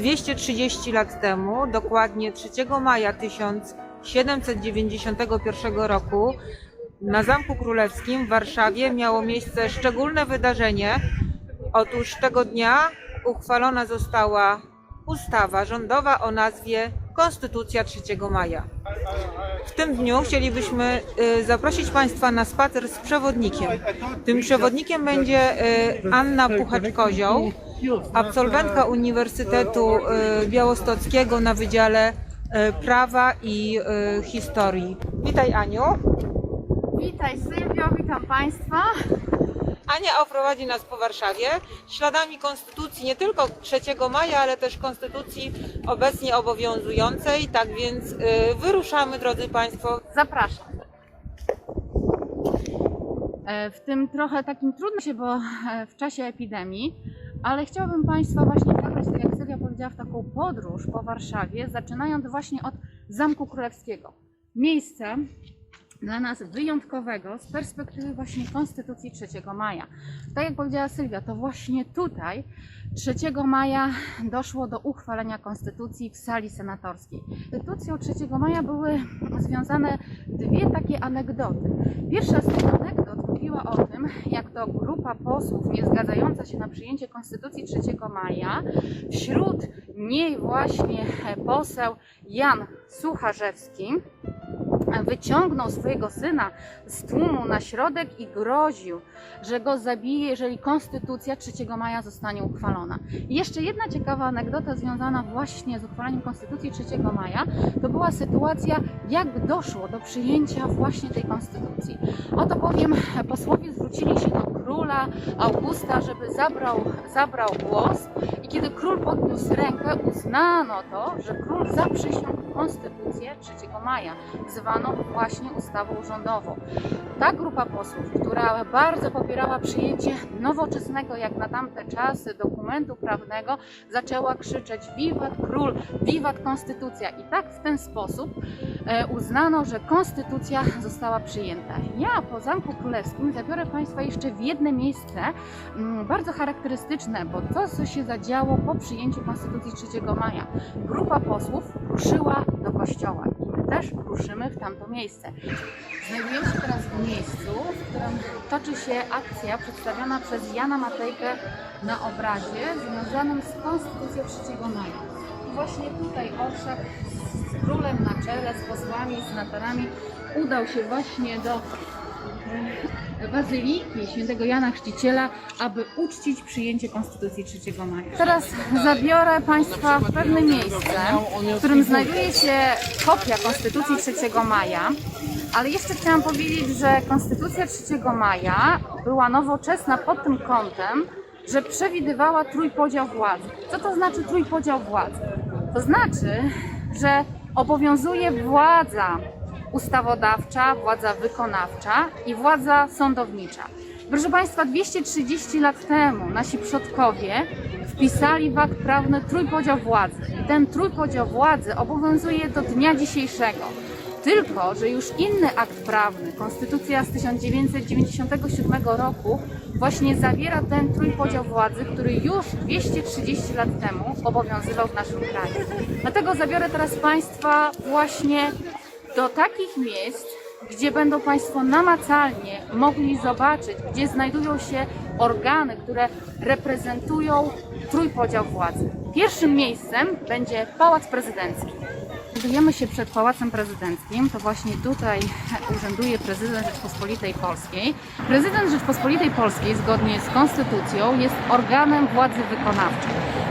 230 lat temu, dokładnie 3 maja 1791 roku, na Zamku Królewskim w Warszawie miało miejsce szczególne wydarzenie. Otóż tego dnia uchwalona została ustawa rządowa o nazwie Konstytucja 3 maja. W tym dniu chcielibyśmy y, zaprosić Państwa na spacer z przewodnikiem. Tym przewodnikiem będzie y, Anna Puchacz-Kozioł, absolwentka Uniwersytetu y, Białostockiego na Wydziale y, Prawa i y, Historii. Witaj Aniu. Witaj Sylwio, witam Państwa. Ania oprowadzi nas po Warszawie śladami konstytucji nie tylko 3 maja, ale też konstytucji obecnie obowiązującej. Tak więc wyruszamy, drodzy Państwo. Zapraszam. E, W tym trochę takim trudno się, bo e, w czasie epidemii, ale chciałabym Państwa właśnie zabrać, tak jak Sylwia powiedziała, w taką podróż po Warszawie, zaczynając właśnie od Zamku Królewskiego. Miejsca dla nas wyjątkowego z perspektywy właśnie Konstytucji 3 maja. Tak jak powiedziała Sylwia, to właśnie tutaj 3 maja doszło do uchwalenia Konstytucji w sali senatorskiej. Z Konstytucją 3 maja były związane dwie takie anegdoty. Pierwsza z anegdot mówiła o tym, jak to grupa posłów nie zgadzająca się na przyjęcie Konstytucji 3 maja, wśród niej właśnie poseł Jan Sucharzewski, wyciągnął swojego syna z tłumu na środek i groził, że go zabije, jeżeli Konstytucja 3 maja zostanie uchwalona. I jeszcze jedna ciekawa anegdota związana właśnie z uchwaleniem Konstytucji 3 maja, to była sytuacja, jak doszło do przyjęcia właśnie tej Konstytucji. Oto bowiem posłowie zwrócili się do króla Augusta, żeby zabrał, zabrał głos i kiedy król podniósł rękę, uznano to, że król zaprzysiągł Konstytucję 3 maja, zwaną właśnie ustawą rządową. Ta grupa posłów, która bardzo popierała przyjęcie nowoczesnego jak na tamte czasy dokumentu prawnego, zaczęła krzyczeć wiwat król, wiwat konstytucja i tak w ten sposób e, uznano, że konstytucja została przyjęta. Ja po Zamku Królewskim zabiorę Państwa jeszcze w jedno miejsce mm, bardzo charakterystyczne, bo to co się zadziało po przyjęciu Konstytucji 3 maja. Grupa posłów ruszyła do kościoła i my też ruszymy w tamto miejsce. Znajdujemy się teraz w miejscu, w którym toczy się akcja przedstawiona przez Jana Matejkę na obrazie związanym z Konstytucją 3 maja. I właśnie tutaj orszak z królem na czele, z posłami, z senatorami udał się właśnie do Bazyliki Świętego Jana Chrzciciela, aby uczcić przyjęcie Konstytucji 3 maja. Teraz zabiorę Państwa w pewne miejsce, w którym znajduje się kopia Konstytucji 3 maja. Ale jeszcze chciałam powiedzieć, że Konstytucja 3 maja była nowoczesna pod tym kątem, że przewidywała trójpodział władzy. Co to znaczy trójpodział władzy? To znaczy, że obowiązuje władza ustawodawcza, władza wykonawcza i władza sądownicza. Proszę Państwa, 230 lat temu nasi przodkowie wpisali w akt prawny trójpodział władzy. I ten trójpodział władzy obowiązuje do dnia dzisiejszego. Tylko, że już inny akt prawny, Konstytucja z 1997 roku, właśnie zawiera ten trójpodział władzy, który już 230 lat temu obowiązywał w naszym kraju. Dlatego zabiorę teraz Państwa właśnie do takich miejsc, gdzie będą Państwo namacalnie mogli zobaczyć, gdzie znajdują się organy, które reprezentują trójpodział władzy. Pierwszym miejscem będzie Pałac Prezydencki. Znajdujemy się przed Pałacem Prezydenckim, to właśnie tutaj urzęduje prezydent Rzeczpospolitej Polskiej. Prezydent Rzeczpospolitej Polskiej, zgodnie z Konstytucją, jest organem władzy wykonawczej.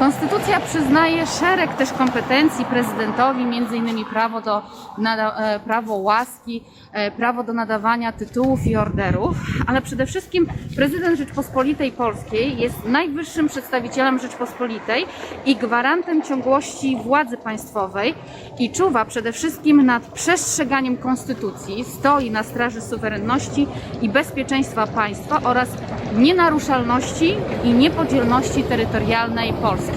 Konstytucja przyznaje szereg też kompetencji prezydentowi, między innymi prawo do e, prawo łaski, e, prawo do nadawania tytułów i orderów, ale przede wszystkim prezydent Rzeczpospolitej Polskiej jest najwyższym przedstawicielem Rzeczpospolitej i gwarantem ciągłości władzy państwowej i czuwa przede wszystkim nad przestrzeganiem konstytucji, stoi na straży suwerenności i bezpieczeństwa państwa oraz nienaruszalności i niepodzielności terytorialnej Polski.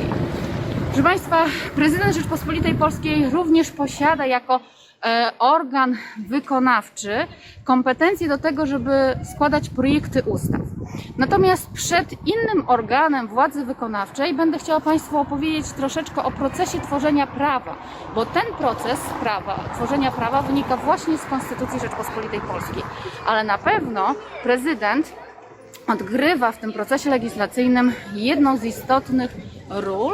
Proszę Państwa, prezydent Rzeczpospolitej Polskiej również posiada jako e, organ wykonawczy kompetencje do tego, żeby składać projekty ustaw. Natomiast przed innym organem władzy wykonawczej będę chciała Państwu opowiedzieć troszeczkę o procesie tworzenia prawa, bo ten proces prawa, tworzenia prawa wynika właśnie z Konstytucji Rzeczpospolitej Polskiej. Ale na pewno prezydent odgrywa w tym procesie legislacyjnym jedną z istotnych ról,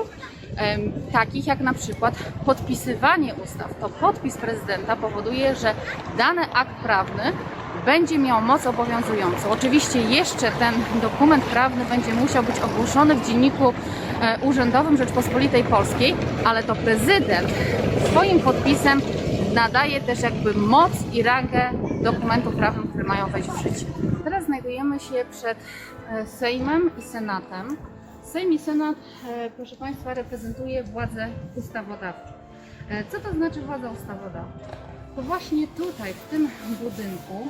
takich jak na przykład podpisywanie ustaw. To podpis prezydenta powoduje, że dany akt prawny będzie miał moc obowiązującą. Oczywiście jeszcze ten dokument prawny będzie musiał być ogłoszony w dzienniku e, urzędowym Rzeczpospolitej Polskiej, ale to prezydent swoim podpisem nadaje też jakby moc i rangę dokumentów prawnych, które mają wejść w życie. Teraz znajdujemy się przed e, Sejmem i Senatem. Sejm i Senat, e, proszę Państwa, reprezentuje władzę ustawodawczą. E, Co to znaczy władza ustawodawcza? To właśnie tutaj, w tym budynku,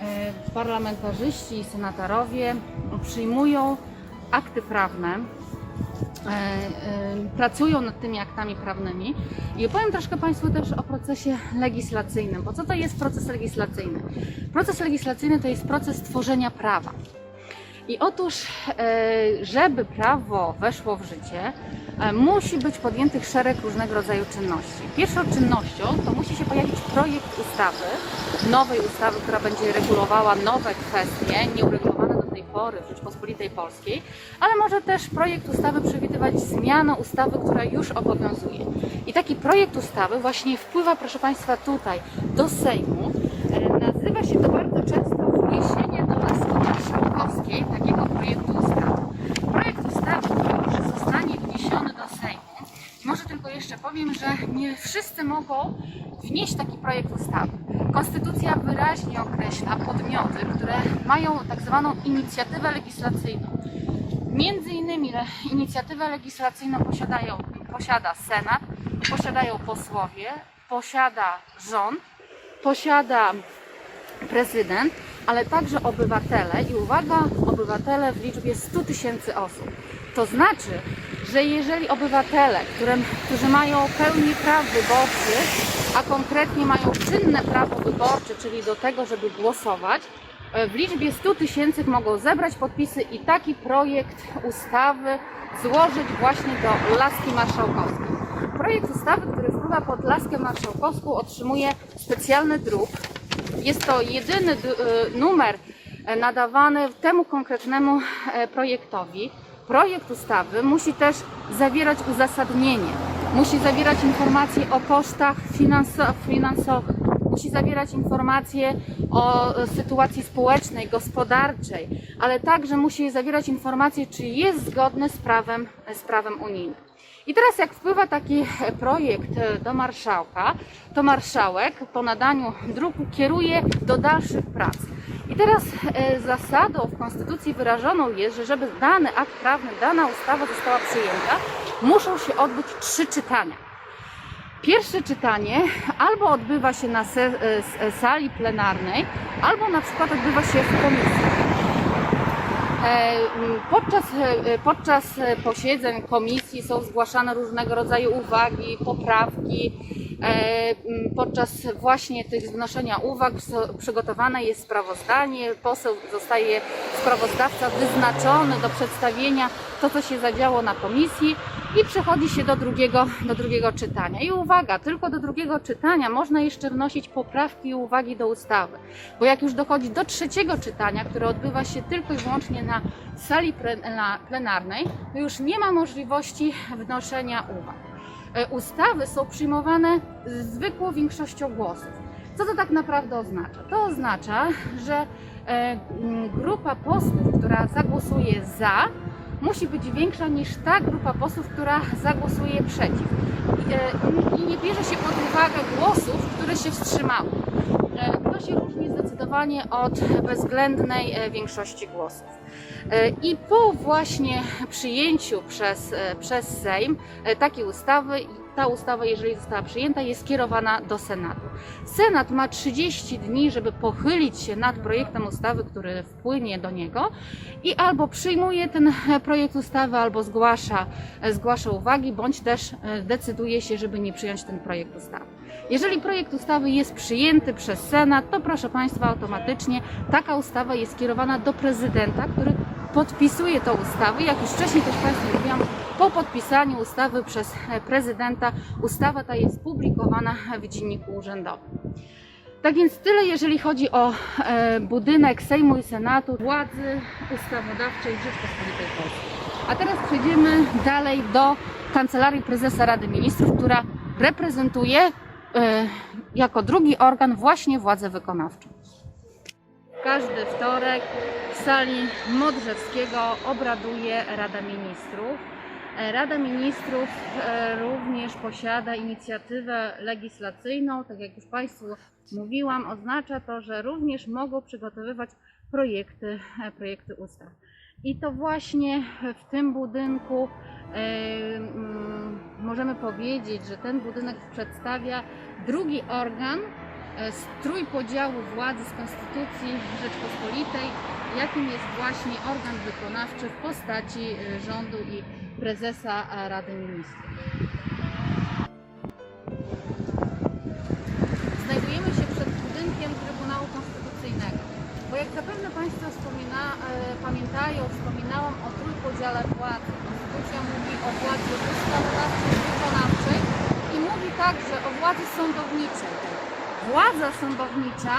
e, parlamentarzyści i senatorowie przyjmują akty prawne, pracują nad tymi aktami prawnymi i opowiem troszkę Państwu też o procesie legislacyjnym. Bo co to jest proces legislacyjny? Proces legislacyjny to jest proces tworzenia prawa. I otóż, e, żeby prawo weszło w życie, e, musi być podjętych szereg różnego rodzaju czynności. Pierwszą czynnością to musi się pojawić projekt ustawy, nowej ustawy, która będzie regulowała nowe kwestie, nieuregulowane do tej pory w Rzeczpospolitej Polskiej, ale może też projekt ustawy przewidywać zmianę ustawy, która już obowiązuje. I taki projekt ustawy właśnie wpływa, proszę Państwa, tutaj do Sejmu. E, Nazywa się to bardzo często wniesienie do laski marszałkowskiej takiego projektu ustawy. Projekt ustawy, który już zostanie wniesiony do Sejmu, może tylko jeszcze powiem, że nie wszyscy mogą wnieść taki projekt ustawy. Konstytucja wyraźnie określa podmioty, które mają tak zwaną inicjatywę legislacyjną. Między innymi inicjatywę legislacyjną posiadają, posiada Senat, posiadają posłowie, posiada rząd, posiada prezydent, ale także obywatele i uwaga, obywatele w liczbie 100 tysięcy osób. To znaczy, że jeżeli obywatele, którym, którzy mają pełni praw wyborczych, a konkretnie mają czynne prawo wyborcze, czyli do tego, żeby głosować, e, w liczbie 100 tysięcy mogą zebrać podpisy i taki projekt ustawy złożyć właśnie do laski marszałkowskiej. Projekt ustawy, który wpływa pod laskę marszałkowską, otrzymuje specjalny druk, jest to jedyny y, numer e, nadawany temu konkretnemu e, projektowi. Projekt ustawy musi też zawierać uzasadnienie, musi zawierać informacje o kosztach finanso- finansowych, musi zawierać informacje o sytuacji społecznej, gospodarczej, ale także musi zawierać informacje, czy jest zgodny z prawem, z prawem unijnym. I teraz jak wpływa taki projekt e, do marszałka, to marszałek po nadaniu druku kieruje do dalszych prac. I teraz e, zasadą w Konstytucji wyrażoną jest, że żeby dany akt prawny, dana ustawa została przyjęta, muszą się odbyć trzy czytania. Pierwsze czytanie albo odbywa się na e, e, sali plenarnej, albo na przykład odbywa się w komisji. Podczas, podczas posiedzeń komisji są zgłaszane różnego rodzaju uwagi, poprawki. E, Podczas właśnie tych zgnoszenia uwag przygotowane jest sprawozdanie. Poseł zostaje, sprawozdawca wyznaczony do przedstawienia to, co się zadziało na komisji i przechodzi się do drugiego, do drugiego czytania. I uwaga, tylko do drugiego czytania można jeszcze wnosić poprawki i uwagi do ustawy. Bo jak już dochodzi do trzeciego czytania, które odbywa się tylko i wyłącznie na sali plenarnej, to już nie ma możliwości wnoszenia uwag. E, Ustawy są przyjmowane zwykłą większością głosów. Co to tak naprawdę oznacza? To oznacza, że e, grupa posłów, która zagłosuje za, musi być większa niż ta grupa posłów, która zagłosuje przeciw. I, e, nie bierze się pod uwagę głosów, które się wstrzymały. E, To się różni zdecydowanie od bezwzględnej e, większości głosów. E, I po właśnie przyjęciu przez, e, przez Sejm takiej ustawy, ta ustawa, jeżeli została przyjęta, jest skierowana do Senatu. Senat ma 30 dni, żeby pochylić się nad projektem ustawy, który wpłynie do niego i albo przyjmuje ten e, projekt ustawy, albo zgłasza, e, zgłasza uwagi, bądź też e, decyduje się, żeby nie przyjąć ten projekt ustawy. Jeżeli projekt ustawy jest przyjęty przez Senat, to proszę Państwa, automatycznie taka ustawa jest skierowana do prezydenta, który podpisuje tę ustawę. Jak już wcześniej też Państwu mówiłam, po podpisaniu ustawy przez prezydenta ustawa ta jest publikowana w Dzienniku Urzędowym. Tak więc tyle, jeżeli chodzi o e, budynek Sejmu i Senatu władzy ustawodawczej Rzeczpospolitej Polskiej. A teraz przejdziemy dalej do Kancelarii Prezesa Rady Ministrów, która reprezentuje e, jako drugi organ właśnie władzę wykonawczą. Każdy wtorek w sali Modrzewskiego obraduje Rada Ministrów. Rada Ministrów e, również posiada inicjatywę legislacyjną. Tak jak już Państwu mówiłam, oznacza to, że również mogą przygotowywać projekty, e, projekty ustaw. I to właśnie w tym budynku e, mm, możemy powiedzieć, że ten budynek przedstawia drugi organ z trójpodziału władzy z Konstytucji Rzeczpospolitej, jakim jest właśnie organ wykonawczy w postaci rządu i prezesa Rady Ministrów. Znajdujemy się przed budynkiem Trybunału Konstytucyjnego, bo jak zapewne Państwo wspomina, e, pamiętają, wspominałam o trójpodziale władzy. Konstytucja mówi o władzy ustawodawczej, wykonawczej i mówi także o władzy sądowniczej. Władza sądownicza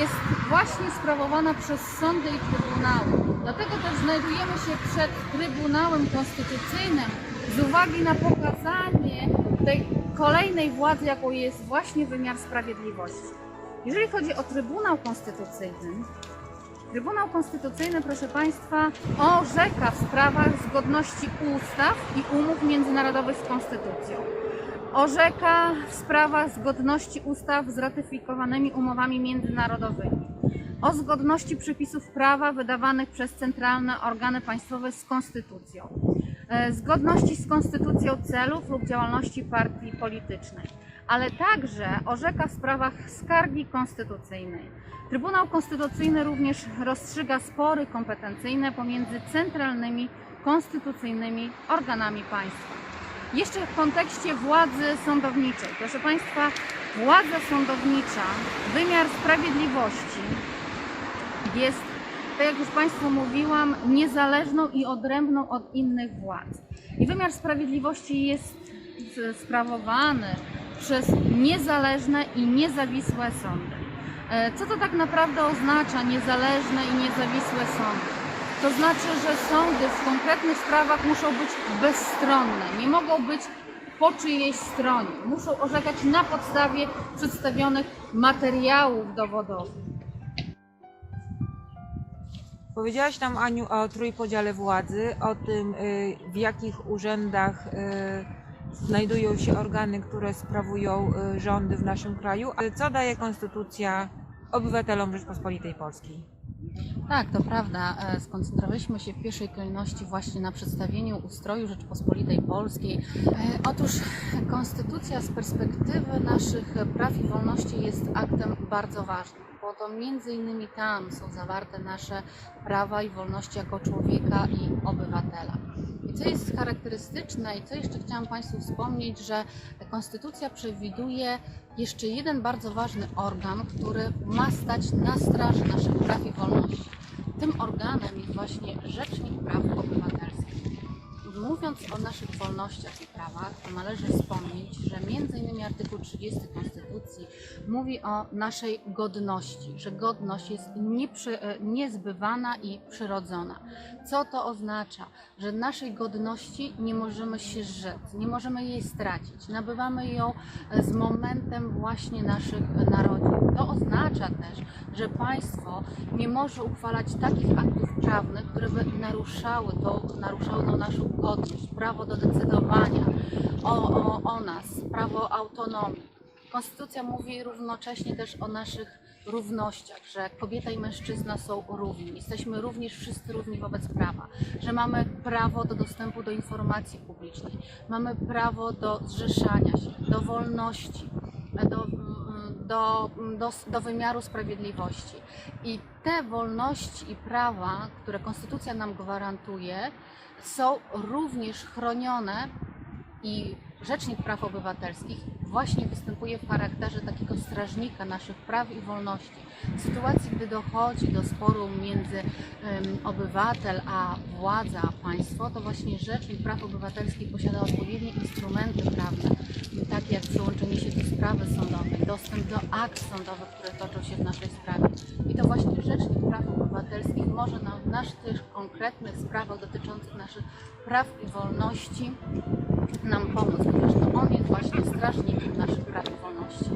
jest właśnie sprawowana przez sądy i trybunały. Dlatego też znajdujemy się przed Trybunałem Konstytucyjnym z uwagi na pokazanie tej kolejnej władzy, jaką jest właśnie wymiar sprawiedliwości. Jeżeli chodzi o Trybunał Konstytucyjny, Trybunał Konstytucyjny, proszę Państwa, orzeka w sprawach zgodności ustaw i umów międzynarodowych z Konstytucją. Orzeka w sprawach zgodności ustaw z ratyfikowanymi umowami międzynarodowymi. O zgodności przepisów prawa wydawanych przez centralne organy państwowe z Konstytucją. E, Zgodności z Konstytucją celów lub działalności partii politycznej. Ale także orzeka w sprawach skargi konstytucyjnej. Trybunał Konstytucyjny również rozstrzyga spory kompetencyjne pomiędzy centralnymi konstytucyjnymi organami państwa. Jeszcze w kontekście władzy sądowniczej. Proszę Państwa, władza sądownicza, wymiar sprawiedliwości jest, tak jak już Państwu mówiłam, niezależną i odrębną od innych władz. I wymiar sprawiedliwości jest sprawowany przez niezależne i niezawisłe sądy. E, Co to tak naprawdę oznacza niezależne i niezawisłe sądy? To znaczy, że sądy w konkretnych sprawach muszą być bezstronne, nie mogą być po czyjejś stronie. Muszą orzekać na podstawie przedstawionych materiałów dowodowych. Powiedziałaś nam, Aniu, o trójpodziale władzy, o tym, y, w jakich urzędach y, znajdują się organy, które sprawują y, rządy w naszym kraju. Co daje Konstytucja obywatelom Rzeczpospolitej Polskiej? Tak, to prawda. E, Skoncentrowaliśmy się w pierwszej kolejności właśnie na przedstawieniu ustroju Rzeczpospolitej Polskiej. E, Otóż konstytucja z perspektywy naszych praw i wolności jest aktem bardzo ważnym, bo to między innymi tam są zawarte nasze prawa i wolności jako człowieka i obywatela. I co jest charakterystyczne i co jeszcze chciałam Państwu wspomnieć, że konstytucja przewiduje jeszcze jeden bardzo ważny organ, który ma stać na straży naszych praw i wolności. Tym organem jest właśnie Rzecznik Praw Obywatelskich. Mówiąc o naszych wolnościach i prawach, to należy innymi artykuł 30 Konstytucji mówi o naszej godności, że godność jest nieprzy, e, niezbywana i przyrodzona. Co to oznacza? Że naszej godności nie możemy się zrzec, nie możemy jej stracić. Nabywamy ją e, z momentem właśnie naszych narodzin. To oznacza też, że państwo nie może uchwalać takich aktów prawnych, które by naruszały to, naruszały tą naszą godność, prawo do decydowania nas, prawo autonomii. Konstytucja mówi równocześnie też o naszych równościach, że kobieta i mężczyzna są równi, jesteśmy również wszyscy równi wobec prawa, że mamy prawo do dostępu do informacji publicznej, mamy prawo do zrzeszania się, do wolności, do, do, do, do wymiaru sprawiedliwości. I te wolności i prawa, które Konstytucja nam gwarantuje, są również chronione i Rzecznik Praw Obywatelskich właśnie występuje w charakterze takiego strażnika naszych praw i wolności. W sytuacji, gdy dochodzi do sporu między em, obywatel a władza, państwo, to właśnie Rzecznik Praw Obywatelskich posiada odpowiednie instrumenty prawne, takie jak przyłączenie się do sprawy sądowej, dostęp do akt sądowych, które toczą się w naszej sprawie. I to właśnie Rzecznik Praw Obywatelskich może nam w naszych konkretnych sprawach dotyczących naszych praw i wolności nam pomóc, ponieważ to on jest właśnie strażnikiem naszych praw i wolności.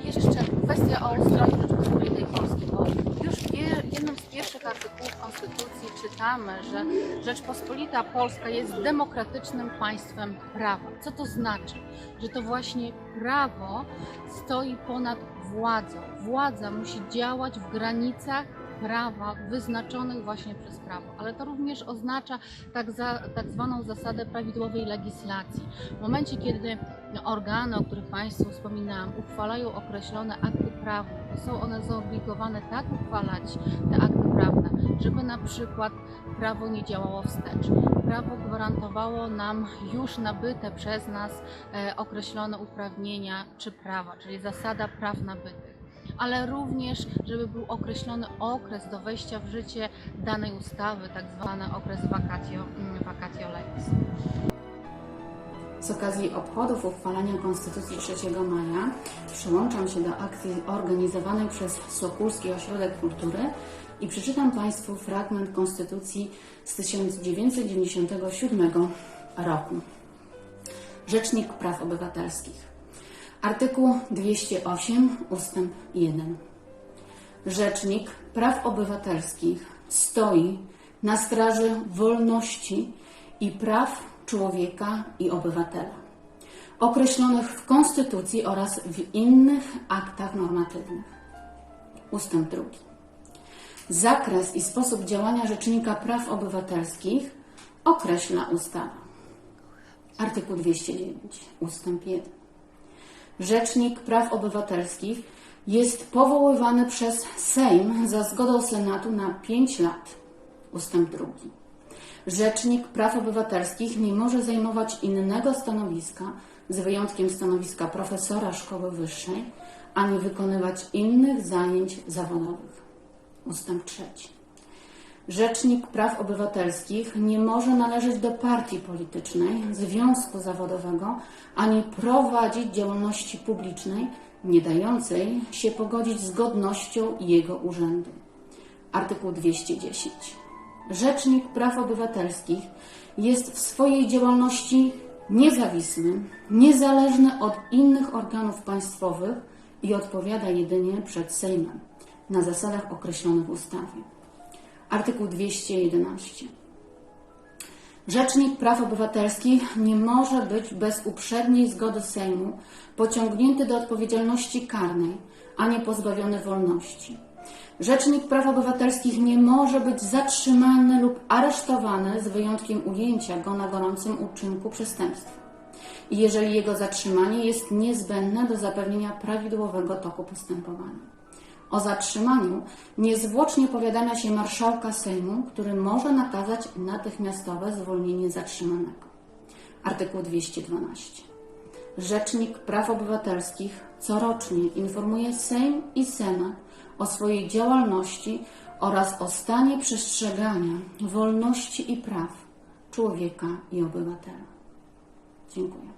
I jeszcze kwestia o ustroju Rzeczypospolitej Polskiej, bo już w jednym z pierwszych artykułów Konstytucji czytamy, że Rzeczpospolita Polska jest demokratycznym państwem prawa. Co to znaczy? Że to właśnie prawo stoi ponad władzą. Władza musi działać w granicach prawa wyznaczonych właśnie przez prawo, ale to również oznacza tak, za, tak zwaną zasadę prawidłowej legislacji. W momencie, kiedy organy, o których Państwu wspominałam, uchwalają określone akty prawne, to są one zobligowane tak uchwalać te akty prawne, żeby na przykład prawo nie działało wstecz. Prawo gwarantowało nam już nabyte przez nas e, określone uprawnienia czy prawa, czyli zasada praw nabytych ale również, żeby był określony okres do wejścia w życie danej ustawy, tak zwany okres vacatio, mm, vacatio legis. Z okazji obchodów uchwalania Konstytucji 3 maja przyłączam się do akcji organizowanej przez Sokólski Ośrodek Kultury i przeczytam Państwu fragment Konstytucji z 1997 roku. Rzecznik Praw Obywatelskich. Artykuł 208 ustęp 1. Rzecznik Praw Obywatelskich stoi na straży wolności i praw człowieka i obywatela, określonych w Konstytucji oraz w innych aktach normatywnych. Ustęp drugi. Zakres i sposób działania Rzecznika Praw Obywatelskich określa ustawa. Artykuł 209 ustęp 1. Rzecznik Praw Obywatelskich jest powoływany przez Sejm za zgodą Senatu na 5 lat. Ustęp drugi. Rzecznik Praw Obywatelskich nie może zajmować innego stanowiska, z wyjątkiem stanowiska profesora szkoły wyższej, ani wykonywać innych zajęć zawodowych. Ustęp trzeci. Rzecznik Praw Obywatelskich nie może należeć do partii politycznej, związku zawodowego, ani prowadzić działalności publicznej nie dającej się pogodzić z godnością jego urzędu. Artykuł 210. Rzecznik Praw Obywatelskich jest w swojej działalności niezawisły, niezależny od innych organów państwowych i odpowiada jedynie przed Sejmem na zasadach określonych w ustawie. Artykuł 211. Rzecznik Praw Obywatelskich nie może być bez uprzedniej zgody Sejmu pociągnięty do odpowiedzialności karnej, ani pozbawiony wolności. Rzecznik Praw Obywatelskich nie może być zatrzymany lub aresztowany z wyjątkiem ujęcia go na gorącym uczynku przestępstwa. Jeżeli jego zatrzymanie jest niezbędne do zapewnienia prawidłowego toku postępowania o zatrzymaniu niezwłocznie powiadamia się marszałka Sejmu, który może nakazać natychmiastowe zwolnienie zatrzymanego. Artykuł 212. Rzecznik Praw Obywatelskich corocznie informuje Sejm i Senat o swojej działalności oraz o stanie przestrzegania wolności i praw człowieka i obywatela. Dziękuję.